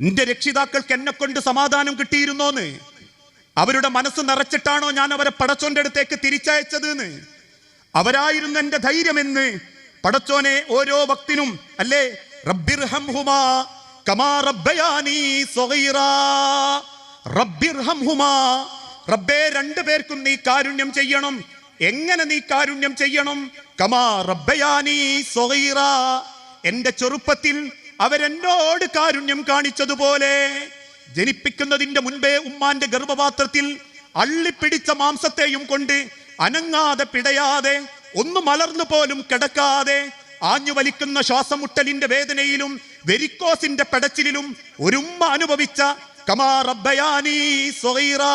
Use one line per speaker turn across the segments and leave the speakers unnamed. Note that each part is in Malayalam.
നിന്റെ രക്ഷിതാക്കൾക്ക് എന്നെ കൊണ്ട് സമാധാനം കിട്ടിയിരുന്നോന്ന്? അവരുടെ മനസ്സ് നിറച്ചിട്ടാണോ ഞാൻ അവരെ പടച്ചോന്റെ അടുത്തേക്ക് തിരിച്ചയച്ചത് എന്ന് അവരായിരുന്നു എന്റെ ധൈര്യമെന്ന്. പടച്ചോനെ ഓരോ ഭക്തിനും അല്ലേ? റബ്ബിർഹംഹുമാ കമാ. റബ്ബേ രണ്ടു പേർക്കും നീ കാരുണ്യം ചെയ്യണം. എങ്ങനെ നീ കാരുണ്യം ചെയ്യണം? കമാ റബ്ബയാനി സ്വഗീറാ. എന്റെ ചെറുപ്പത്തിൽ അവരെന്നോട് കാരുണ്യം കാണിച്ചതുപോലെ ജനിപ്പിക്കുന്നതിന്റെ മുൻപേ ഉമ്മാന്റെ ഗർഭപാത്രത്തിൽ അള്ളിപ്പിടിച്ച മാംസത്തെയും കൊണ്ട് അനങ്ങാതെ പിടയാതെ ഒന്ന് മലർന്നു പോലും കിടക്കാതെ ആഞ്ഞു വലിക്കുന്ന ശ്വാസമുട്ടലിന്റെ വേദനയിലും വെരിക്കോസിന്റെ പെടച്ചിലും ഒരുമ്മ അനുഭവിച്ച കമാ റബ്ബയാനി സ്വഗീറാ.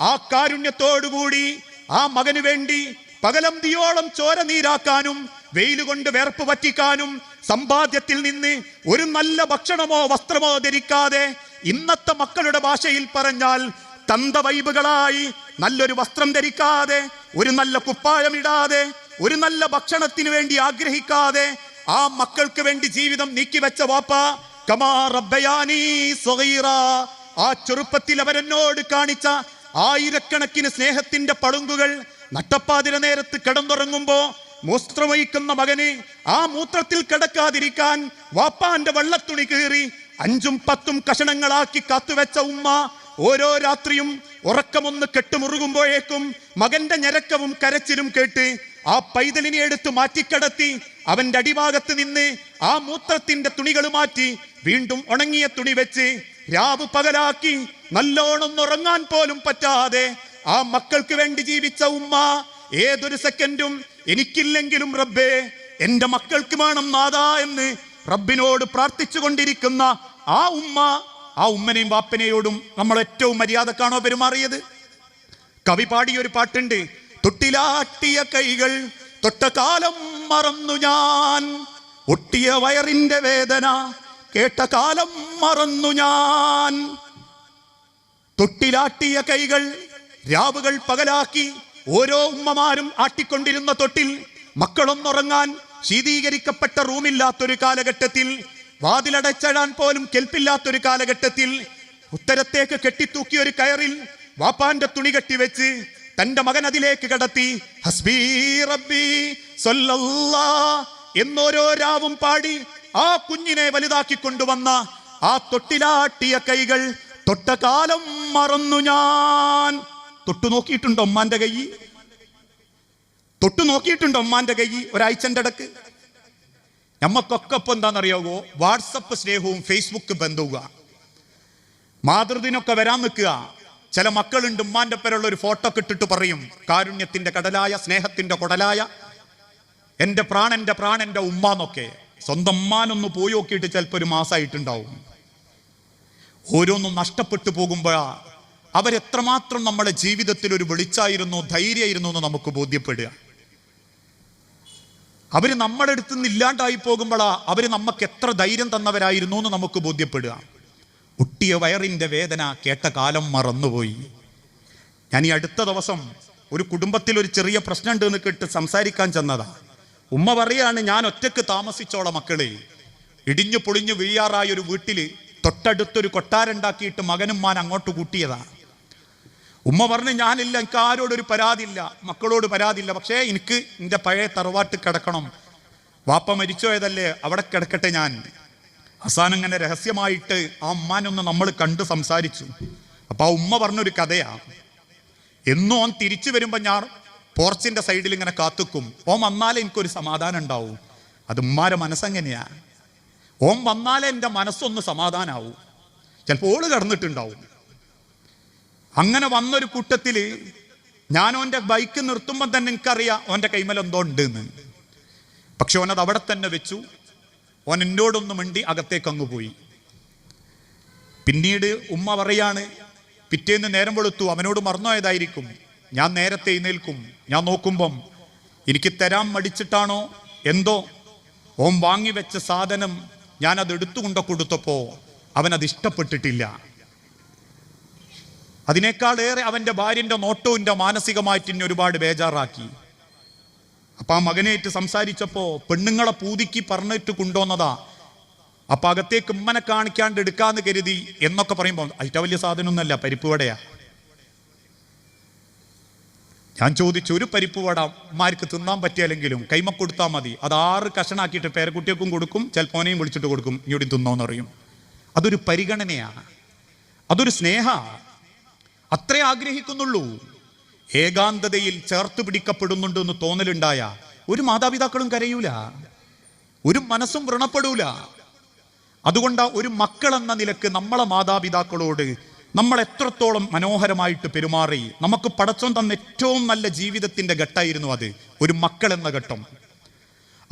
ആ കാരുണ്യത്തോടുകൂടി ആ മകന് വേണ്ടി പകലം ദിയോളം ചോര നീരാക്കാനും വെയിലുകൊണ്ട് വേർപ്പ് പറ്റിക്കാനും സമ്പാദ്യത്തിൽ നിന്ന് ഒരു നല്ല ഭക്ഷണമോ വസ്ത്രമോ ധരിക്കാതെ ഇന്നത്തെ മക്കളുടെ ഭാഷയിൽ പറഞ്ഞാൽ തന്ത വൈബുകളായി നല്ലൊരു വസ്ത്രം ധരിക്കാതെ ഒരു നല്ല കുപ്പായമിടാതെ ഒരു നല്ല ഭക്ഷണത്തിന് വേണ്ടി ആഗ്രഹിക്കാതെ ആ മക്കൾക്ക് വേണ്ടി ജീവിതം നീക്കിവെച്ച വാപ്പ കമാ ആ ചെറുപ്പത്തിൽ അവരെന്നോട് കാണിച്ച ആയിരക്കണക്കിന് സ്നേഹത്തിന്റെ പളുങ്കുകൾ നട്ടപ്പാതിര നേരത്ത് കിടന്നുറങ്ങുമ്പോ മൂത്രമൊഴിക്കുന്ന മകനെ ആ മൂത്രത്തിൽ കിടക്കാതിരിക്കാൻ വാപ്പാന്റെ വള്ളത്തുണി കീറി അഞ്ചും പത്തും കഷണങ്ങളാക്കി കാത്തുവെച്ച ഉമ്മ ഓരോ രാത്രിയും ഉറക്കമൊന്ന് കെട്ടുമുറുകുമ്പോഴേക്കും മകന്റെ ഞരക്കവും കരച്ചിലും കേട്ട് ആ പൈതലിനെ എടുത്ത് മാറ്റിക്കടത്തി അവന്റെ അടിഭാഗത്ത് നിന്ന് ആ മൂത്രത്തിന്റെ തുണികൾ മാറ്റി വീണ്ടും ഉണങ്ങിയ തുണി വെച്ച് രാവ് പകലാക്കി നല്ലോണം ഉറങ്ങാൻ പോലും പറ്റാതെ ആ മക്കൾക്ക് വേണ്ടി ജീവിച്ച ഉമ്മ ഏതൊരു സെക്കൻഡും എനിക്കില്ലെങ്കിലും റബ്ബേ എന്റെ മക്കൾക്ക് വേണം നാദാ എന്ന് റബ്ബിനോട് പ്രാർത്ഥിച്ചു കൊണ്ടിരിക്കുന്ന ആ ഉമ്മ ആ ഉമ്മനെയും വാപ്പനെയോടും നമ്മൾ ഏറ്റവും മര്യാദക്കാണോ പെരുമാറിയത്? കവി പാടിയൊരു പാട്ടുണ്ട് തൊട്ടിലാട്ടിയ കൈകൾ തൊട്ട കാലം മറന്നു ഞാൻ. ഒട്ടിയ വയറിന്റെ വേദന കേട്ട കാലം മറന്നു ഞാൻ. തൊട്ടിലാട്ടിയ കൈകൾ രാവുകൾ പകലാക്കി ഓരോ ഉമ്മമാരും ആട്ടിക്കൊണ്ടിരുന്ന തൊട്ടിൽ മക്കളൊന്നുറങ്ങാൻ ശീതീകരിക്കപ്പെട്ട റൂമില്ലാത്തൊരു കാലഘട്ടത്തിൽ വാതിലടച്ചിടാൻ പോലും കെൽപ്പില്ലാത്തൊരു കാലഘട്ടത്തിൽ ഉത്തരത്തേക്ക് കെട്ടിത്തൂക്കിയ ഒരു കയറിൽ വാപ്പാന്റെ തുണി കെട്ടിവെച്ച് തന്റെ മകൻ അതിലേക്ക് കടത്തി ഹസ്ബി റബ്ബി എന്നോരോ രാവും പാടി ആ കുഞ്ഞിനെ വലുതാക്കി കൊണ്ടുവന്ന ആ തൊട്ടിലാട്ടിയ കൈകൾ തൊട്ട കാലം മറന്നു ഞാൻ. തൊട്ടു നോക്കിയിട്ടുണ്ട് ഉമ്മാന്റെ കൈ? തൊട്ടു നോക്കിയിട്ടുണ്ട് ഉമ്മാന്റെ കൈ ഒരാഴ്ചന്റെ ഇടയ്ക്ക്? നമ്മക്കൊക്കെ ഇപ്പൊ എന്താണെന്നറിയാവോ? വാട്സപ്പ് സ്നേഹവും ഫേസ്ബുക്ക് ബന്ധവുക മാതൃദിനൊക്കെ വരാൻ നിൽക്കുക. ചില മക്കളുണ്ട് ഉമ്മാന്റെ പേരുള്ള ഒരു ഫോട്ടോ കിട്ടിട്ട് പറയും. കാരുണ്യത്തിന്റെ കടലായ സ്നേഹത്തിന്റെ കൊടലായ എന്റെ പ്രാണന്റെ പ്രാണന്റെ ഉമ്മാന്നൊക്കെ സ്വന്തം ഉമ്മാനൊന്ന് പോയി നോക്കിയിട്ട് ചിലപ്പോൾ ഒരു മാസമായിട്ടുണ്ടാവും ഓരോന്നും നഷ്ടപ്പെട്ടു പോകുമ്പോഴാ അവരെത്രമാത്രം നമ്മുടെ ജീവിതത്തിൽ ഒരു വെളിച്ചായിരുന്നു ധൈര്യമായിരുന്നു എന്ന് നമുക്ക് ബോധ്യപ്പെടുക. അവർ നമ്മുടെ അടുത്ത് നിന്ന് ഇല്ലാണ്ടായി പോകുമ്പോഴാ അവർ നമുക്ക് എത്ര ധൈര്യം തന്നവരായിരുന്നു എന്ന് നമുക്ക് ബോധ്യപ്പെടുക. ഒട്ടിയ വയറിന്റെ വേദന കേട്ട കാലം മറന്നുപോയി. ഞാൻ ഈ അടുത്ത ദിവസം ഒരു കുടുംബത്തിൽ ഒരു ചെറിയ പ്രശ്നമുണ്ട് എന്ന് കേട്ട് സംസാരിക്കാൻ ചെന്നതാ. ഉമ്മ പറയാണ് ഞാൻ ഒറ്റയ്ക്ക് താമസിച്ചോളാം മക്കളെ. ഇടിഞ്ഞു പൊളിഞ്ഞു വീഴാറായ ഒരു വീട്ടിൽ തൊട്ടടുത്തൊരു കൊട്ടാരുണ്ടാക്കിയിട്ട് മകനും മാൻ അങ്ങോട്ട് കൂട്ടിയതാ. ഉമ്മ പറഞ്ഞു ഞാനില്ല എനിക്ക് ആരോടൊരു പരാതിയില്ല. മക്കളോട് പരാതിയില്ല. പക്ഷേ എനിക്ക് എന്റെ പഴയ തറവാട്ട് കിടക്കണം. വാപ്പ മരിച്ചോയതല്ലേ അവിടെ കിടക്കട്ടെ ഞാൻ. ഹസാൻ ഇങ്ങനെ രഹസ്യമായിട്ട് ആ ഉമ്മാനൊന്ന് നമ്മൾ കണ്ട് സംസാരിച്ചു. അപ്പൊ ആ ഉമ്മ പറഞ്ഞൊരു കഥയാ. എന്നും ഓൻ തിരിച്ചു വരുമ്പോൾ ഞാൻ പോർച്ചിന്റെ സൈഡിൽ ഇങ്ങനെ കാത്തുക്കും. ഓം വന്നാലേ എനിക്കൊരു സമാധാനം ഉണ്ടാവും. അത് ഉമ്മാരെ മനസ്സെങ്ങനെയാ. ഓം വന്നാലേ എന്റെ മനസ്സൊന്ന് സമാധാനാവും. ചിലപ്പോൾ ഓൾ കിടന്നിട്ടുണ്ടാവും. അങ്ങനെ വന്നൊരു കൂട്ടത്തിൽ ഞാൻ ഓന്റെ ബൈക്ക് നിർത്തുമ്പോൾ തന്നെ എനിക്കറിയാം ഓന്റെ കൈമൽ എന്തോ ഉണ്ട് എന്ന് പക്ഷെ ഓനത് അവിടെ തന്നെ വെച്ചു. ഓൻ എന്നോടൊന്നും മിണ്ടി അകത്തേക്ക് അങ്ങ് പോയി. പിന്നീട് ഉമ്മ പറയാണ് പിറ്റേന്ന് നേരം വെളുത്തു അവനോട് മറന്നുപോയതായിരിക്കും. ഞാൻ നേരത്തെ എഴുന്നേൽക്കും. ഞാൻ നോക്കുമ്പം എനിക്ക് തരാൻ മടിച്ചിട്ടാണോ? എന്തോ? ഓം വാങ്ങി വെച്ച സാധനം ഞാനത് അത് കൊടുത്തപ്പോൾ അത് ഇഷ്ടപ്പെട്ടിട്ടില്ല. അതിനേക്കാളേറെ അവന്റെ ഭാര്യന്റെ നോട്ടവും മാനസികമായിട്ട് ഒരുപാട് ബേജാറാക്കി. അപ്പം ആ മകനേറ്റ് സംസാരിച്ചപ്പോൾ പെണ്ണുങ്ങളെ പൂതിക്ക് പറഞ്ഞിട്ട് കൊണ്ടുവന്നതാ. അപ്പം അകത്തേക്ക് ഉമ്മനെ കാണിക്കാണ്ട് എടുക്കാന്ന് കരുതി എന്നൊക്കെ പറയുമ്പോൾ ഏറ്റവും വലിയ സാധനമൊന്നുമല്ല പരിപ്പ് വടയാ. ഞാൻ ചോദിച്ചു ഒരു പരിപ്പ് വട മാർക്ക് തിന്നാൻ പറ്റിയല്ലെങ്കിലും കൈമ കൊടുത്താൽ മതി. അത് ആറ് കഷണാക്കിയിട്ട് പേരക്കുട്ടികൾക്കും കൊടുക്കും ചിലപ്പോനെയും വിളിച്ചിട്ട് കൊടുക്കും ഇങ്ങോട്ടും തിന്നോന്ന് പറയും അതൊരു പരിഗണനയാണ് അതൊരു സ്നേഹ. അത്രേ ആഗ്രഹിക്കുന്നുള്ളൂ. ഏകാന്തതയിൽ ചേർത്ത് പിടിക്കപ്പെടുന്നുണ്ട് എന്ന് തോന്നലുണ്ടായ ഒരു മാതാപിതാക്കളും കരയൂല. ഒരു മനസ്സും വ്രണപ്പെടൂല. അതുകൊണ്ട് ഒരു മക്കൾ എന്ന നിലയ്ക്ക് നമ്മളെ മാതാപിതാക്കളോട് നമ്മൾ എത്രത്തോളം മനോഹരമായിട്ട് പെരുമാറി നമുക്ക് പടച്ചോൻ തന്ന ഏറ്റവും നല്ല ജീവിതത്തിന്റെ ഘട്ടമായിരുന്നു അത് ഒരു മക്കൾ എന്ന ഘട്ടം.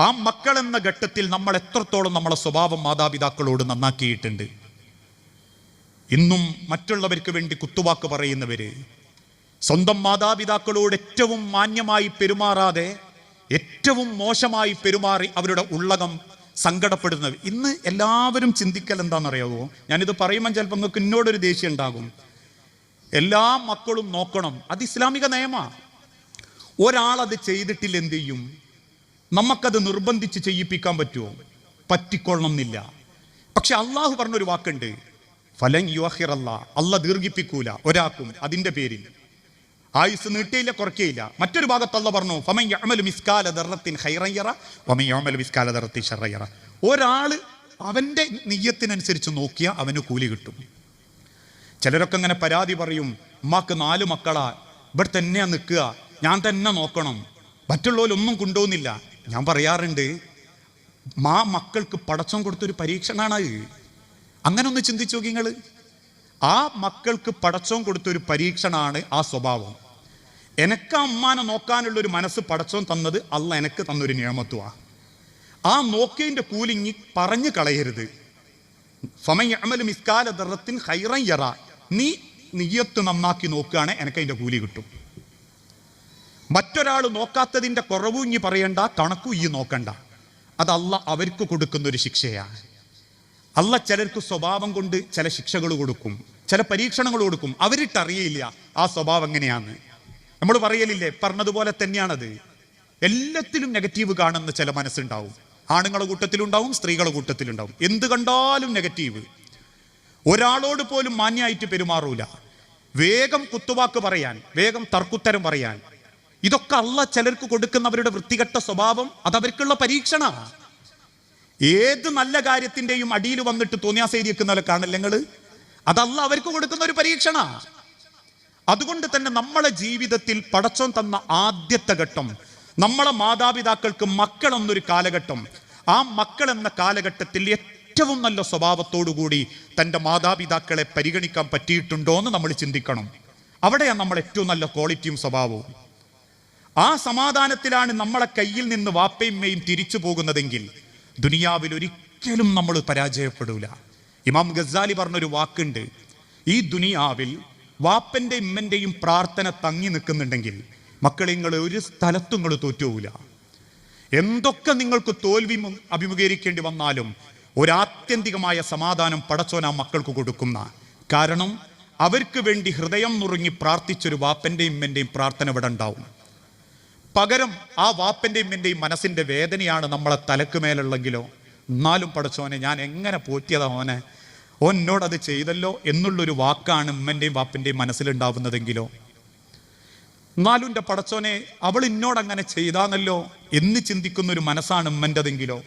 ആ മക്കൾ എന്ന ഘട്ടത്തിൽ നമ്മൾ എത്രത്തോളം നമ്മളെ സ്വഭാവം മാതാപിതാക്കളോട് നന്നാക്കിയിട്ടുണ്ട്. ഇന്നും മറ്റുള്ളവർക്ക് വേണ്ടി കുത്തുവാക്ക് പറയുന്നവര് സ്വന്തം മാതാപിതാക്കളോട് ഏറ്റവും മാന്യമായി പെരുമാറാതെ ഏറ്റവും മോശമായി പെരുമാറി അവരുടെ ഉള്ളകം സങ്കടപ്പെടുന്നത്. ഇന്ന് എല്ലാവരും ചിന്തിക്കൽ എന്താണെന്നറിയാവോ? ഞാനിത് പറയുമ്പോൾ ചിലപ്പോൾ നിങ്ങൾക്ക് എന്നോടൊരു ദേഷ്യം ഉണ്ടാകും. എല്ലാ മക്കളും നോക്കണം. അത് ഇസ്ലാമിക നിയമാ ഒരാളത് ചെയ്തിട്ടില്ല എന്ത് ചെയ്യും? നമുക്കത് നിർബന്ധിച്ച് ചെയ്യിപ്പിക്കാൻ പറ്റുമോ? പറ്റിക്കൊള്ളണം എന്നില്ല പക്ഷെ അള്ളാഹു പറഞ്ഞൊരു വാക്കുണ്ട്. ഫലൻ യുഹിറല്ല അല്ല ദീർഘിപ്പിക്കൂല ഒരാൾക്കും അതിന്റെ പേരിൽ. ആയുസ് നീട്ടിയില്ല കുറയ്ക്കയില്ല. മറ്റൊരു ഭാഗത്തല്ല പറഞ്ഞു ഫമൻ യഅമലു മിസ്കാല ദർറത്തിൻ ഹൈറയ്യറ യഅമലു മിസ്കാല ദർറത്തിൻ ഷറയ്യറ ഒരാൾ അവന്റെ നെയ്യത്തിനനുസരിച്ച് നോക്കിയാൽ അവന് കൂലി കിട്ടും. ചിലരൊക്കെ ഇങ്ങനെ പരാതി പറയും ഉമ്മാക്ക് നാല് മക്കളാ ഇവിടെ തന്നെയാ നിൽക്കുക ഞാൻ തന്നെ നോക്കണം. മറ്റുള്ളവരൊന്നും കൊണ്ടുപോകുന്നില്ല. ഞാൻ പറയാറുണ്ട് മാ മക്കൾക്ക് പടച്ചം കൊടുത്തൊരു പരീക്ഷണമാണ് അങ്ങനെ ഒന്ന് ചിന്തിച്ചു നിങ്ങൾ ആ മക്കൾക്ക് പടച്ചോൻ കൊടുത്തൊരു പരീക്ഷണമാണ് ആ സ്വഭാവം. എനക്ക് അമ്മാനെ നോക്കാനുള്ള ഒരു മനസ്സ് പടച്ചോൻ തന്നത് അല്ല എനക്ക് തന്നൊരു നിയമത്വ ആ നോക്കേന്റെ കൂലിങ്ങി പറഞ്ഞു കളയരുത്. ഫമയഅമലു മിസ്കാല ദർറത്തിൻ ഹൈറൻ യറ. നീ നീയത്ത് നന്നാക്കി നോക്കുകയാണ് എനിക്ക് അതിന്റെ കൂലി കിട്ടും. മറ്റൊരാൾ നോക്കാത്തതിന്റെ കുറവും ഇനി പറയണ്ട കണക്കും ഈ നോക്കണ്ട. അതല്ല അവർക്ക് കൊടുക്കുന്ന ഒരു ശിക്ഷയാണ് അല്ല ചിലർക്ക് സ്വഭാവം കൊണ്ട് ചില ശിക്ഷകൾ കൊടുക്കും ചില പരീക്ഷണങ്ങൾ കൊടുക്കും. അവരിട്ടറിയില്ല ആ സ്വഭാവം എങ്ങനെയാന്ന്. നമ്മൾ പറയലില്ലേ പറഞ്ഞതുപോലെ തന്നെയാണത്. എല്ലാത്തിലും നെഗറ്റീവ് കാണുന്ന ചില മനസ്സുണ്ടാവും. ആണുങ്ങളുടെ കൂട്ടത്തിലുണ്ടാവും സ്ത്രീകളുടെ കൂട്ടത്തിലുണ്ടാവും. എന്ത് കണ്ടാലും നെഗറ്റീവ്. ഒരാളോട് പോലും മാന്യായിട്ട് പെരുമാറൂല. വേഗം കുത്തുവാക്ക് പറയാൻ വേഗം തർക്കുത്തരം പറയാൻ. ഇതൊക്കെ അല്ല ചിലർക്ക് കൊടുക്കുന്നവരുടെ വൃത്തികെട്ട സ്വഭാവം അതവർക്കുള്ള പരീക്ഷണ. ഏത് നല്ല കാര്യത്തിന്റെയും അടിയിൽ വന്നിട്ട് തോന്നിയാസേരിക്കുന്നവരെ കാണല്ലേ നിങ്ങൾ? അതല്ല അവർക്ക് കൊടുക്കുന്ന ഒരു പരീക്ഷണ. അതുകൊണ്ട് തന്നെ നമ്മളെ ജീവിതത്തിൽ പടച്ചോൻ തന്ന ആദ്യത്തെ ഘട്ടം നമ്മളെ മാതാപിതാക്കൾക്ക് മക്കൾ എന്നൊരു കാലഘട്ടം ആ മക്കൾ എന്ന കാലഘട്ടത്തിൽ ഏറ്റവും നല്ല സ്വഭാവത്തോടുകൂടി തന്റെ മാതാപിതാക്കളെ പരിഗണിക്കാൻ പറ്റിയിട്ടുണ്ടോ എന്ന് നമ്മൾ ചിന്തിക്കണം. അവിടെയാണ് നമ്മൾ ഏറ്റവും നല്ല ക്വാളിറ്റിയും സ്വഭാവവും. ആ സമാധാനത്തിലാണ് നമ്മളെ കയ്യിൽ നിന്ന് വാപ്പയും മേയും തിരിച്ചു പോകുന്നതെങ്കിൽ ദുനിയാവിൽ ഒരിക്കലും നമ്മൾ പരാജയപ്പെടൂല. ഇമാം ഗസാലി പറഞ്ഞൊരു വാക്കുണ്ട്. ഈ ദുനിയാവിൽ വാപ്പന്റെ ഇമ്മന്റെയും പ്രാർത്ഥന തങ്ങി നിൽക്കുന്നുണ്ടെങ്കിൽ മക്കളെ നിങ്ങൾ ഒരു സ്ഥലത്തും നിങ്ങൾ തോറ്റുപോകില്ല എന്തൊക്കെ നിങ്ങൾക്ക് തോൽവി അഭിമുഖീകരിക്കേണ്ടി വന്നാലും ഒരാത്യന്തികമായ സമാധാനം പടച്ചോൻ ആ മക്കൾക്ക് കൊടുക്കുന്ന. കാരണം അവർക്ക് വേണ്ടി ഹൃദയം നുറുങ്ങി പ്രാർത്ഥിച്ചൊരു വാപ്പന്റെയും ഇമ്മന്റെയും പ്രാർത്ഥന ഇവിടെ ഉണ്ടാവും. പകരം ആ വാപ്പന്റെയും എന്റെയും മനസ്സിന്റെ വേദനയാണ് നമ്മളെ തലക്ക് മേലുള്ളെങ്കിലോ എന്നാലും പടച്ചോനെ ഞാൻ എങ്ങനെ പോറ്റിയതാ ഓനെ ഓൻ ചെയ്തല്ലോ എന്നുള്ളൊരു വാക്കാണ് ഉമ്മന്റെയും വാപ്പന്റെയും മനസ്സിലുണ്ടാവുന്നതെങ്കിലോ? എന്നാലും എന്റെ പടച്ചോനെ അവൾ ഇന്നോടങ്ങനെ ചെയ്താന്നല്ലോ എന്ന് ചിന്തിക്കുന്ന ഒരു മനസ്സാണ് ഉമ്മന്റെതെങ്കിലോ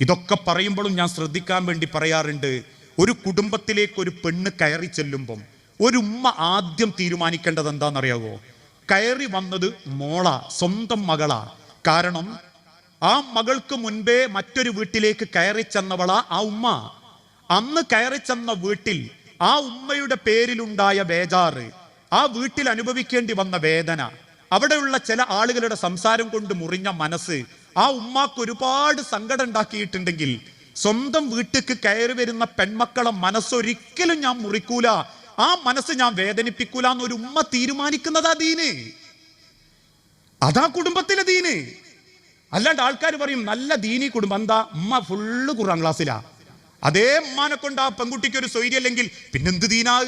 ഇതൊക്കെ പറയുമ്പോഴും ഞാൻ ശ്രദ്ധിക്കാൻ വേണ്ടി പറയാറുണ്ട്. ഒരു കുടുംബത്തിലേക്ക് ഒരു പെണ്ണ് കയറി ചെല്ലുമ്പം ഒരു ഉമ്മ ആദ്യം തീരുമാനിക്കേണ്ടത് എന്താണെന്നറിയാവോ കയറി വന്നത് മോള സ്വന്തം മകളാ. കാരണം ആ മകൾക്ക് മുൻപേ മറ്റൊരു വീട്ടിലേക്ക് കയറി ചെന്നവളാ ആ ഉമ്മ. അന്ന് കയറി ചെന്ന വീട്ടിൽ ആ ഉമ്മയുടെ പേരിലുണ്ടായ ബേജാറ് ആ വീട്ടിൽ അനുഭവിക്കേണ്ടി വന്ന വേദന അവിടെയുള്ള ചില ആളുകളുടെ സംസാരം കൊണ്ട് മുറിഞ്ഞ മനസ്സ് ആ ഉമ്മാക്ക് ഒരുപാട് സങ്കടം ഉണ്ടാക്കിയിട്ടുണ്ടെങ്കിൽ സ്വന്തം വീട്ടിക്ക് കയറി വരുന്ന പെൺമക്കളെ മനസ്സൊരിക്കലും ഞാൻ മുറിക്കൂല. ആ മനസ്സ് ഞാൻ വേദനിപ്പിക്കൂല എന്നൊരു ഉമ്മ തീരുമാനിക്കുന്നതാ ദീന്. അതാ കുടുംബത്തിലെ ദീന്. അല്ലാണ്ട് ആൾക്കാർ പറയും നല്ല ദീനി കുടുംബം. എന്താ? ഉമ്മ ഫുള്ള് ഖുറാൻ ക്ലാസ്സിലാ. അതേ ഉമ്മാനെ കൊണ്ട് ആ പെൺകുട്ടിക്ക് ഒരു സ്വൈര്യല്ലെങ്കിൽ പിന്നെന്ത് ദീനാ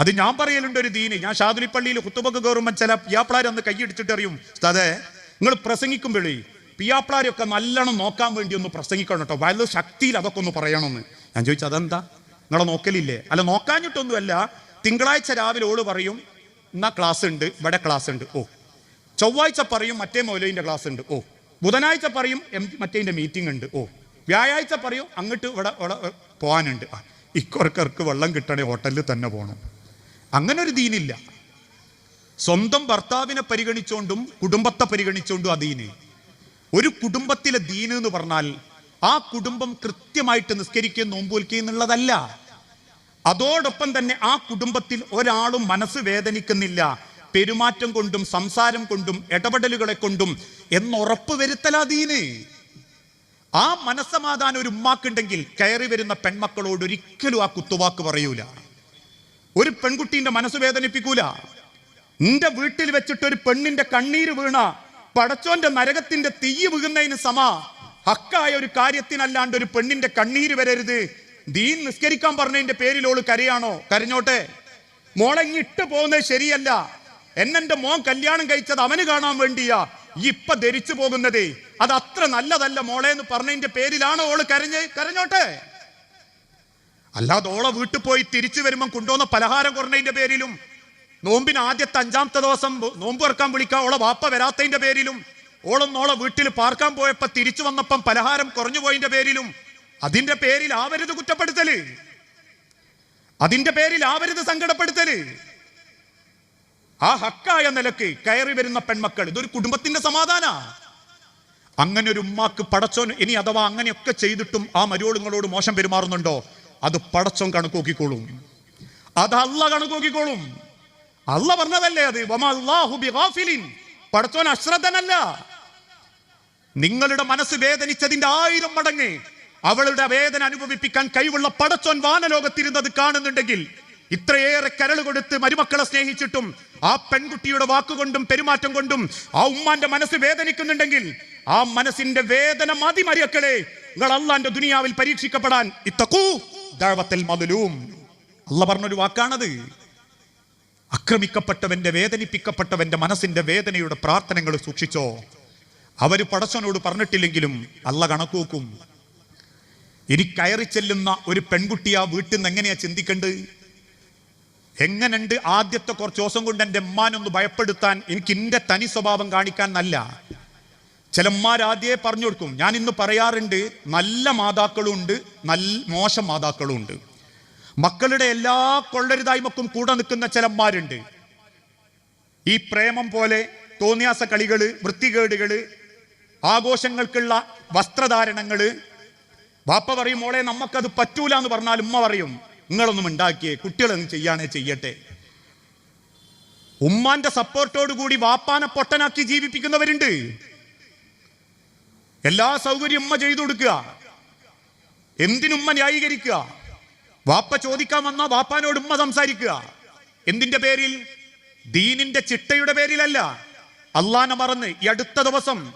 അത്? ഞാൻ പറയലുണ്ട് ഒരു ദീന്. ഞാൻ ഷാദുലിപ്പള്ളിയിൽ കുത്തുബക്ക് കയറുമ്പോൾ ചില പിയാപ്പിളാർ അന്ന് കൈയടിച്ചിട്ട് അറിയും അതെ നിങ്ങൾ പ്രസംഗിക്കുമ്പോഴേ പിയാപ്പിളാരെയൊക്കെ നല്ലോണം നോക്കാൻ വേണ്ടി ഒന്ന് പ്രസംഗിക്കണം കേട്ടോ. വളരെ ശക്തിയിൽ അതൊക്കെ ഒന്ന് പറയണമെന്ന്. ഞാൻ ചോദിച്ചു അതെന്താ? നിങ്ങളെ നോക്കലില്ലേ? അല്ല നോക്കാഞ്ഞിട്ടൊന്നുമല്ല. തിങ്കളാഴ്ച രാവിലെ ഓൾ പറയും എന്നാ ക്ലാസ് ഉണ്ട് ഇവിടെ ക്ലാസ് ഉണ്ട്. ഓ. ചൊവ്വാഴ്ച പറയും മറ്റേ മൗലവിന്റെ ക്ലാസ് ഉണ്ട്. ഓ. ബുധനാഴ്ച പറയും എം മറ്റേതിന്റെ മീറ്റിംഗ് ഉണ്ട്. ഓ. വ്യാഴാഴ്ച പറയും അങ്ങോട്ട് ഇവിടെ ഇവിടെ പോകാനുണ്ട് ആ. ഇക്കുറക്കർക്ക് വെള്ളം കിട്ടണേ ഹോട്ടലിൽ തന്നെ പോകണം അങ്ങനെ ഒരു ദീനില്ല. സ്വന്തം ഭർത്താവിനെ പരിഗണിച്ചുകൊണ്ടും കുടുംബത്തെ പരിഗണിച്ചുകൊണ്ടും ആ ദീന്. ഒരു കുടുംബത്തിലെ ദീന് എന്ന് പറഞ്ഞാൽ ആ കുടുംബം കൃത്യമായിട്ട് നിസ്കരിക്കുകയും നോമ്പുൽക്കുകയും എന്നുള്ളതല്ല. അതോടൊപ്പം തന്നെ ആ കുടുംബത്തിൽ ഒരാളും മനസ്സ് വേദനിക്കുന്നില്ല. പെരുമാറ്റം കൊണ്ടും സംസാരം കൊണ്ടും ഇടപെടലുകളെ കൊണ്ടും എന്നുറപ്പ് വരുത്തലാതീന് ആ മനസ്സമാധാനം ഒരു ഉമ്മാക്കുണ്ടെങ്കിൽ കയറി വരുന്ന പെൺമക്കളോട് ഒരിക്കലും ആ കുത്തുവാക്ക് പറയൂല. ഒരു പെൺകുട്ടീന്റെ മനസ്സ് വേദനിപ്പിക്കൂല. നിന്റെ വീട്ടിൽ വെച്ചിട്ട് ഒരു പെണ്ണിന്റെ കണ്ണീര് വീണ പടച്ചോന്റെ നരകത്തിന്റെ തീയ് വീകുന്നതിന് സമ ഹക്കായ ഒരു കാര്യത്തിനല്ലാണ്ട് ഒരു പെണ്ണിന്റെ കണ്ണീര് വരരുത്. ദീൻ നിസ്കരിക്കാൻ പറഞ്ഞതിന്റെ പേരിൽ ഓൾ കരയാണോ? കരഞ്ഞോട്ടെ. മോളങ്ങിട്ട് പോകുന്നത് ശരിയല്ല. എന്നെന്റെ മോൻ കല്യാണം കഴിച്ചത് അവന് കാണാൻ വേണ്ടിയാ. ഇപ്പൊ ധരിച്ചു പോകുന്നതേ. അത് അത്ര നല്ലതല്ല മോളെ എന്ന് പറഞ്ഞതിന്റെ പേരിലാണോ ഓൾ കരഞ്ഞ്? കരഞ്ഞോട്ടെ. അല്ലാതെ ഓളെ വീട്ടിൽ പോയി തിരിച്ചു വരുമ്പം കൊണ്ടുവന്ന പലഹാരം കുറഞ്ഞതിന്റെ പേരിലും നോമ്പിന് ആദ്യത്തെ അഞ്ചാമത്തെ ദിവസം നോമ്പ് ഇറക്കാൻ വിളിക്കാൻ ഓളെ വാപ്പ വരാത്തതിന്റെ പേരിലും ഓളൊന്നോളെ വീട്ടിൽ പാർക്കാൻ പോയപ്പോ തിരിച്ചു വന്നപ്പം പലഹാരം കുറഞ്ഞു പോയിന്റെ പേരിലും അതിന്റെ പേരിൽ ആവരുത് കുറ്റപ്പെടുത്തൽ. അതിന്റെ പേരിൽ ആവരുത് സങ്കടപ്പെടുത്തൽ. ആ ഹക്കായ നിലയ്ക്ക് കയറി വരുന്ന പെൺമക്കൾ ഇതൊരു കുടുംബത്തിന്റെ സമാധാന. അങ്ങനെ ഒരു ഉമ്മാക്ക് പടച്ചോൻ ഇനി അഥവാ അങ്ങനെയൊക്കെ ചെയ്തിട്ടും ആ മരുവളുങ്ങളോട് മോശം പെരുമാറുന്നുണ്ടോ? അത് പടച്ചോൻ കണക്കോക്കിക്കോളും. അത് അല്ല കണക്കോക്കിക്കോളും. അല്ല പറഞ്ഞതല്ലേ അത്. പടച്ചോൻ അശ്രദ്ധനല്ല. നിങ്ങളുടെ മനസ്സ് വേദനിച്ചതിന്റെ ആയിരം മടങ്ങ് അവളുടെ വേദന അനുഭവിപ്പിക്കാൻ കഴിവുള്ള പടച്ചോൻ വാനലോകത്തിരുന്നത് കാണുന്നുണ്ടെങ്കിൽ ഇത്രയേറെ കരൾ കൊടുത്ത് മരുമക്കളെ സ്നേഹിച്ചിട്ടും ആ പെൺകുട്ടിയുടെ വാക്കുകൊണ്ടും പെരുമാറ്റം കൊണ്ടും ആ ഉമ്മാന്റെ മനസ്സ് വേദനിക്കുന്നുണ്ടെങ്കിൽ ആ മനസ്സിന്റെ വേദന മതി മരിയക്കളെ നിങ്ങൾ അള്ളാന്റെ ദുനിയാവിൽ പരീക്ഷിക്കപ്പെടാൻ ഇത്തക്കൂ ദഅവത്തൽ മതിലും അല്ല പറഞ്ഞൊരു വാക്കാണത്. അക്രമിക്കപ്പെട്ടവന്റെ വേദനിപ്പിക്കപ്പെട്ടവന്റെ മനസ്സിന്റെ വേദനയുടെ പ്രാർത്ഥനകൾ സൂക്ഷിച്ചോ. അവർ പടച്ചനോട് പറഞ്ഞിട്ടില്ലെങ്കിലും അല്ല കണക്കൂക്കും ഇനി കയറി ചെല്ലുന്ന ഒരു പെൺകുട്ടി ആ വീട്ടിൽ നിന്ന് എങ്ങനെയാ ചിന്തിക്കേണ്ടത്? എങ്ങനെയുണ്ട് ആദ്യത്തെ കുറച്ച് ദിവസം കൊണ്ട് എന്റെ ഉമ്മാനൊന്ന് ഭയപ്പെടുത്താൻ എനിക്ക് എന്റെ തനി സ്വഭാവം കാണിക്കാൻ നല്ല. ചിലന്മാരാദ്യേ പറഞ്ഞു കൊടുക്കും ഞാൻ ഇന്ന് പറയാറുണ്ട് നല്ല മാതാക്കളും ഉണ്ട് നല്ല മോശം മാതാക്കളും ഉണ്ട്. മക്കളുടെ എല്ലാ കൊള്ളരുതായ്മക്കും കൂടെ നിൽക്കുന്ന ചിലന്മാരുണ്ട് ഈ പ്രേമം പോലെ തോന്നിയാസ കളികൾ വൃത്തികേടുകൾ ആഘോഷങ്ങൾക്കുള്ള വസ്ത്രധാരണങ്ങൾ ബാപ്പ പറയും മോളെ നമുക്കത് പറ്റൂല എന്ന് പറഞ്ഞാൽ ഉമ്മ പറയും. നിങ്ങളൊന്നും ഉണ്ടാക്കിയേ കുട്ടികളൊന്നും ചെയ്യാനേ ചെയ്യട്ടെ. ഉമ്മാന്റെ സപ്പോർട്ടോട് കൂടി വാപ്പാനെ പൊട്ടനാക്കി ജീവിപ്പിക്കുന്നവരുണ്ട്. എല്ലാ സൗകര്യം ഉമ്മ ചെയ്തു കൊടുക്കുക. എന്തിനുമ്മ ന്യായീകരിക്കുക? വാപ്പ ചോദിക്കാൻ വന്ന വാപ്പാനോട് ഉമ്മ സംസാരിക്കുക. എന്തിന്റെ പേരിൽ? ദീനിന്റെ ചിട്ടയുടെ പേരിലല്ല. അള്ളാനെ മറന്ന് ഈ അടുത്ത ദിവസം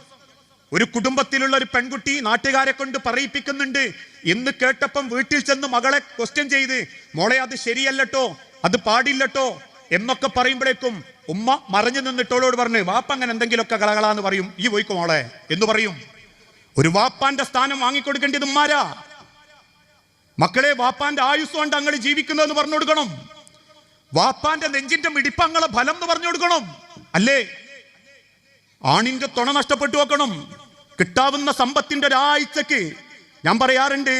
ഒരു കുടുംബത്തിലുള്ള ഒരു പെൺകുട്ടി നാട്ടുകാരെ കൊണ്ട് പറയിപ്പിക്കുന്നുണ്ട്. എന്ന് കേട്ടപ്പം വീട്ടിൽ ചെന്ന് മകളെ ക്വസ്റ്റ്യൻ ചെയ്ത് മോളെ അത് ശരിയല്ലട്ടോ അത് പാടില്ലട്ടോ എന്നൊക്കെ പറയുമ്പോഴേക്കും ഉമ്മ മറഞ്ഞു നിന്നിട്ടോളോട് പറഞ്ഞു വാപ്പ അങ്ങനെ എന്തെങ്കിലുമൊക്കെ കളകളാന്ന് പറയും. ഈ പോയിക്കോ മോളെ എന്ന് പറയും. ഒരു വാപ്പാന്റെ സ്ഥാനം വാങ്ങിക്കൊടുക്കേണ്ടത് ഉമ്മാരാ. മക്കളെ വാപ്പാന്റെ ആയുസ് കൊണ്ട് അങ്ങൾ ജീവിക്കുന്നതെന്ന് പറഞ്ഞു കൊടുക്കണം. വാപ്പാന്റെ നെഞ്ചിന്റെ മിടിപ്പങ്ങളെ ഫലം എന്ന് പറഞ്ഞു കൊടുക്കണം. അല്ലേ? ആണിന്റെ തുണ നഷ്ടപ്പെട്ടു വെക്കണം. കിട്ടാവുന്ന സമ്പത്തിന്റെ ഒരാഴ്ചക്ക് ഞാൻ പറയാറുണ്ട്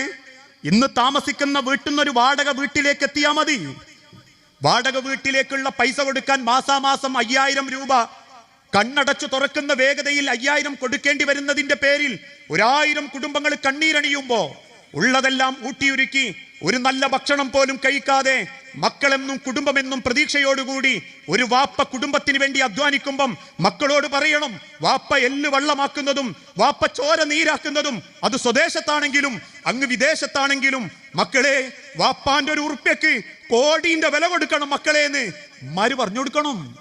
ഇന്ന് താമസിക്കുന്ന വീട്ടിൽ നിന്നൊരു വാടക വീട്ടിലേക്ക് എത്തിയാ മതി. വാടക വീട്ടിലേക്കുള്ള പൈസ കൊടുക്കാൻ മാസാമാസം അയ്യായിരം രൂപ കണ്ണടച്ചു തുറക്കുന്ന വേഗതയിൽ അയ്യായിരം കൊടുക്കേണ്ടി വരുന്നതിന്റെ പേരിൽ ഒരായിരം കുടുംബങ്ങൾ കണ്ണീരണിയുമ്പോ ഉള്ളതെല്ലാം ഊട്ടിയുരുക്കി ഒരു നല്ല ഭക്ഷണം പോലും കഴിക്കാതെ മക്കളെന്നും കുടുംബമെന്നും പ്രതീക്ഷയോടുകൂടി ഒരു വാപ്പ കുടുംബത്തിന് വേണ്ടി അധ്വാനിക്കുമ്പം മക്കളോട് പറയണം വാപ്പ എല്ല് വെള്ളമാക്കുന്നതും വാപ്പ ചോര നീരാക്കുന്നതും അത് സ്വദേശത്താണെങ്കിലും അങ്ങ് വിദേശത്താണെങ്കിലും മക്കളെ വാപ്പാന്റെ ഒരു ഉറുപ്പ്യക്ക് കോടീന്റെ വില കൊടുക്കണം മക്കളെ എന്ന് മാര് പറഞ്ഞു കൊടുക്കണം.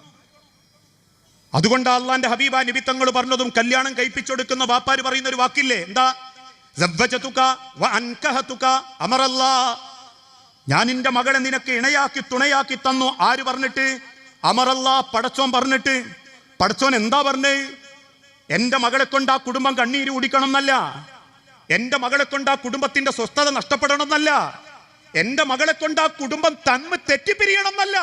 അതുകൊണ്ട് അള്ളാന്റെ ഹബീബ നിബിത്തങ്ങൾ പറഞ്ഞതും കല്യാണം കഴിപ്പിച്ചെടുക്കുന്ന വാപ്പാര് പറയുന്ന ഒരു വാക്കില്ലേ? എന്താ? ഞാൻ നിന്റെ മകളെ നിനക്ക് ഇണയാക്കി തുണയാക്കി തന്നു. ആര് പറഞ്ഞിട്ട്? അമറല്ല പടച്ചോൻ പറഞ്ഞിട്ട്. പടച്ചോൻ എന്താ പറഞ്ഞേ? എന്റെ മകളെ കൊണ്ട് ആ കുടുംബം കണ്ണീര് കുടിക്കണം എന്നല്ല എന്റെ മകളെ കൊണ്ട് ആ കുടുംബത്തിന്റെ സ്വസ്ഥത നഷ്ടപ്പെടണം എന്നല്ല എന്റെ മകളെ കൊണ്ട് ആ കുടുംബം തന്മ തെറ്റിപ്പിരിയണം എന്നല്ല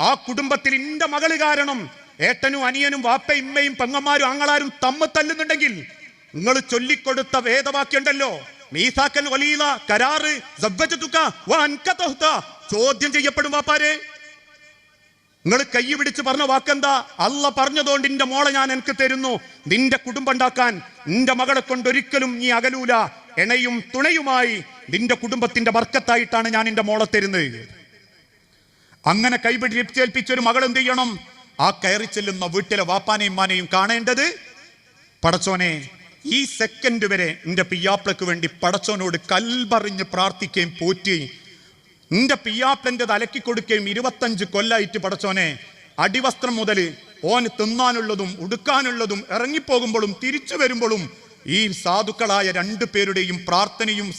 ആ കുടുംബത്തിൽ എന്റെ മകൾ കാരണം ഏട്ടനും അനിയനും വാപ്പ ഇമ്മയും പെങ്ങന്മാരും ആങ്ങളാരും തമ്മ് തല്ലുന്നുണ്ടെങ്കിൽ നിങ്ങൾ ചൊല്ലിക്കൊടുത്ത വേദവാക്യുണ്ടല്ലോ മീസാക്കൽ വലീല കരാറ്. ചോദ്യം ചെയ്യപ്പെടും വാപ്പാരെ. നിങ്ങൾ കൈ പിടിച്ച് പറഞ്ഞ വാക്കെന്താ? അല്ല പറഞ്ഞതുകൊണ്ട് നിന്റെ മോളെ ഞാൻ എനിക്ക് തരുന്നു. നിന്റെ കുടുംബം ഉണ്ടാക്കാൻ നിന്റെ മകളെ കൊണ്ടൊരിക്കലും നീ അകലൂല. എണയും തുണയുമായി നിന്റെ കുടുംബത്തിന്റെ വർക്കത്തായിട്ടാണ് ഞാൻ നിന്റെ മോളെ തരുന്നത്. അങ്ങനെ കൈപിടിച്ചേൽപ്പിച്ച ഒരു മകൾ എന്ത് ചെയ്യണം? ആ കയറി ചെല്ലുന്ന വീട്ടിലെ വാപ്പാനെയും മാനെയും കാണേണ്ടത്? പടച്ചോനെ ഈ സെക്കൻഡ് വരെ എന്റെ പിയ്യാപ്പിളക്ക് വേണ്ടി പടച്ചോനോട് കൽപറിഞ്ഞ് പ്രാർത്ഥിക്കുകയും പോറ്റുകയും നിന്റെ പിയ്യാപ്പിളന്റെ തലക്കി കൊടുക്കുകയും ഇരുപത്തഞ്ച് കൊല്ലായിട്ട് പടച്ചോനെ അടിവസ്ത്രം മുതൽ ഓന് തിന്നാനുള്ളതും ഉടുക്കാനുള്ളതും ഇറങ്ങിപ്പോകുമ്പോഴും തിരിച്ചു വരുമ്പോഴും ഈ സാധുക്കളായ രണ്ടു പേരുടെയും പ്രാർത്ഥനയും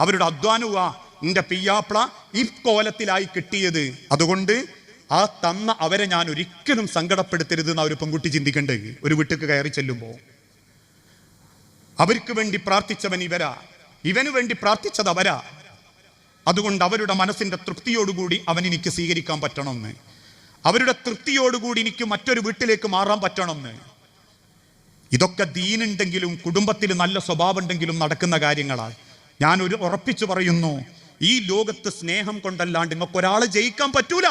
അവരുടെ അധ്വാനവുമാ നിന്റെ പിയ്യാപ്പിള ഈ കോലത്തിലായി കിട്ടിയത്. അതുകൊണ്ട് ആ തന്ന അവരെ ഞാൻ ഒരിക്കലും സങ്കടപ്പെടുത്തരുത് എന്ന് ഒരു പെൺകുട്ടി ചിന്തിക്കേണ്ടത് ഒരു വീട്ടിക്ക് കയറി ചെല്ലുമ്പോൾ അവർക്ക് വേണ്ടി പ്രാർത്ഥിച്ചവൻ ഇവരാ. ഇവന് വേണ്ടി പ്രാർത്ഥിച്ചത് അവരാ അതുകൊണ്ട് അവരുടെ മനസ്സിന്റെ തൃപ്തിയോടുകൂടി അവൻ എനിക്ക് സ്വീകരിക്കാൻ പറ്റണമെന്ന്. അവരുടെ തൃപ്തിയോടുകൂടി എനിക്ക് മറ്റൊരു വീട്ടിലേക്ക് മാറാൻ പറ്റണമെന്ന്. ഇതൊക്കെ ദീനുണ്ടെങ്കിലും കുടുംബത്തിൽ നല്ല സ്വഭാവം ഉണ്ടെങ്കിലും നടക്കുന്ന കാര്യങ്ങളാണ് ഞാൻ ഒരു ഉറപ്പിച്ചു പറയുന്നു ഈ ലോകത്ത് സ്നേഹം കൊണ്ടല്ലാണ്ട് നിങ്ങൾക്ക് ഒരാളെ ജയിക്കാൻ പറ്റൂല.